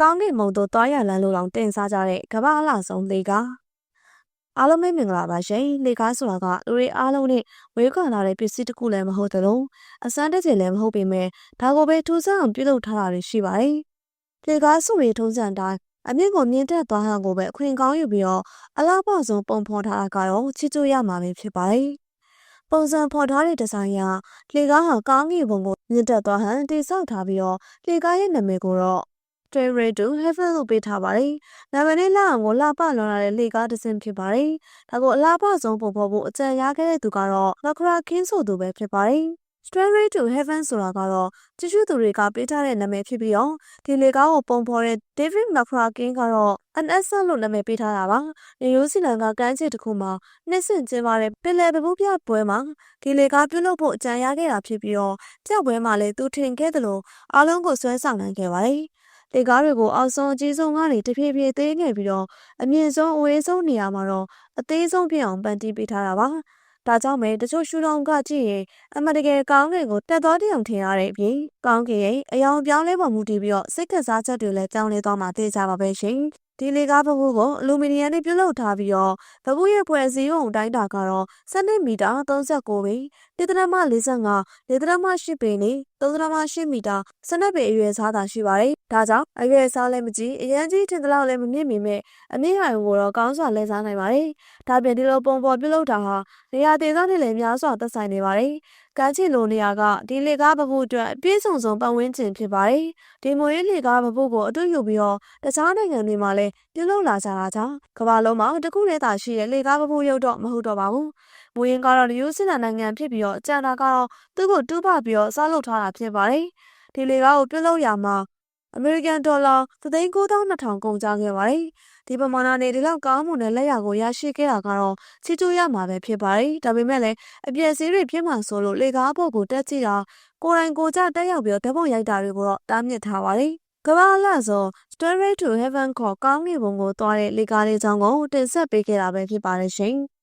ကောင်းကင်မုံတို့တွားရလန်းလို့တောင်တင်စားကြတဲ့ကမ္ဘာအလှဆုံးလေကားအားလုံးပဲမင်္ဂလာပါရှင်လေကားဆိုတာကလူတွေအားလုံးနဲ့ဝေးကွာလာတဲ့ပစ္စည်းတစ်ခုလည်းမဟုတ်သလိုအစမ်းတက်ချင်လည်းမဟုတ်ပေမဲ့ဒါကိုပဲထူးဆန်းအောင်ပြုလုပ်ထားတာတွေရှိပါတယ်လေကားဆိုရင်ထုံးစံတိုင်းအမြင့်ကိုမြင့်တက်သွားဟန်ကိုပဲအခွင့်ကောင်းယူပြီးတော့အလားပဆုံးပုံဖော်ထားတာကတော့ချစ်ကြရမှာပဲဖြစ်ပါတယ်ပုံစံဖော်ထားတဲ့ဒီဇိုင်းကလေကားဟာကောင်းကင်ဘုံကိုမြင့်တက်သွားဟန်တိစောက်ထားပြီးတော့လေကားရဲ့နာမည်ကိုတော့ Trail to Heaven လို့ပေးထားပါတယ်။နာမည်နဲ့လာအောင်ကိုလှပလွန်လာတဲ့လေကားတစ်စင်းဖြစ်ပါတယ်။ဒါကိုအလားပဆုံးပုံဖော်ဖို့အကြံရခဲ့တဲ့သူကတော့ Lakra King ဆိုသူပဲဖြစ်ပါတယ်။ Stairway to Heaven ဆိုတာကတော့တ िश ူသူတွေကပေးထားတဲ့နာမည်ဖြစ်ပြီးတော့ဒီလေကားကိုပုံဖော်တဲ့ David Lakra King ကတော့ NS လို့နာမည်ပေးထားတာပါ။နေရိုးစီလန်ကကမ်းခြေတစ်ခုမှာနှစ်ဆင့်ကျင်းပတဲ့ပင်လယ်ပပူးပြပွဲမှာဒီလေကားပြုလုပ်ဖို့အကြံရခဲ့တာဖြစ်ပြီးတော့ပြပွဲမှာလည်းသူထင်ခဲ့သလိုအားလုံးကိုဆွဲဆောင်နိုင်ခဲ့ပါတယ်။ လေကားတွေကိုအောက်ဆုံးအကြီးဆုံးကနေတဖြည်းဖြည်းသေးငယ်ပြီးတော့အမြင့်ဆုံးအဝေးဆုံးနေရာမှာတော့အသေးဆုံးဖြစ်အောင်ပန်တီးပေးထားတာပါ။ဒါကြောင့်ပဲတချို့ရှူတောင်ကကြည့်ရင်အမှန်တကယ်ကောင်းကင်ကိုတက်တော်တောင်ထင်ရတဲ့အပြင် ကောင်းကင်ရဲ့အယောင်ပြောင်းလဲပေါ်မူတည်ပြီးတော့စိတ်ကစားချက်တွေလည်းကြောင်းလဲသွားမှသိကြပါပဲရှင်။ဒီလေကားပပုကိုအလူမီနီယံနဲ့ပြုလုပ်ထားပြီးတော့ပပုရဲ့ဖွဲ့စည်းပုံတိုင်းတာကတော့7မီတာ39ပေတေတရမ45တေတရမရှိပေနဲ့3တရမရှိမီတာ12ပေအရွယ်စားသာရှိပါတယ်။ဒါကြောင့်အရွယ်စားလည်းမကြီးအရန်ကြီးထင်သလောက်လည်းမမြင့်မီမဲ့အမြင့်ဟိုင်ကိုတော့ကောင်းစွာလဲစားနိုင်ပါတယ်။ဒါပြင်ဒီလိုပုံပေါ်ပြုလုပ်တာဟာနေရာဒေသနဲ့လည်းများစွာသက်ဆိုင်နေပါတယ်။ ကမ်းခြေလိုနေရာကဒီလေကားပပုအတွက်အပြည့်စုံစုံပတ်ဝန်းကျင်ဖြစ်ပါတယ်။ဒီမွေးလေကားပပုကိုအတူယူပြီးတော့တခြားနိုင်ငံတွေမှာလည်းပြုလုပ်လာကြတာကြောင့်ကမ္ဘာလုံးမှာတခုတည်းသာရှိတဲ့လေကားပပုရုပ်တော့မဟုတ်တော့ပါဘူး။မူရင်းကတော့ယူစင်နိုင်ငံဖြစ်ပြီးတော့အကြံတာကတော့သူ့ကိုတူးပပြီးတော့စားလုပ်ထားတာဖြစ်ပါတယ်။ဒီလေကားကိုပြုလုပ်ရမှာ အမေရိကန်ဒေါ်လာ3,9200ကုန်ကျခဲ့ပါတယ်။ဒီပမာဏနဲ့ဒီလောက်ကောင်းမှုနဲ့လက်ရကိုရရှိခဲ့တာကတော့ချီးကျူးရမှာပဲဖြစ်ပါတယ်ဒါပေမဲ့လည်းအပြည့်စည်းတွေဖြစ်မှဆိုလို့လေကားဖို့ကိုတက်ကြည့်တာကိုယ်တိုင်ကိုကြတက်ရောက်ပြီးဓာတ်ပုံရိုက်တာတွေကိုတော့တားမြစ်ထားပါတယ်ကမ္ဘာလဆို Stairway to Heaven ခေါ်ကောင်းကင်ဘုံကိုသွားတဲ့လေကားလေးချောင်းကိုတင်ဆက်ပေးခဲ့တာပဲဖြစ်ပါတယ်ရှင်။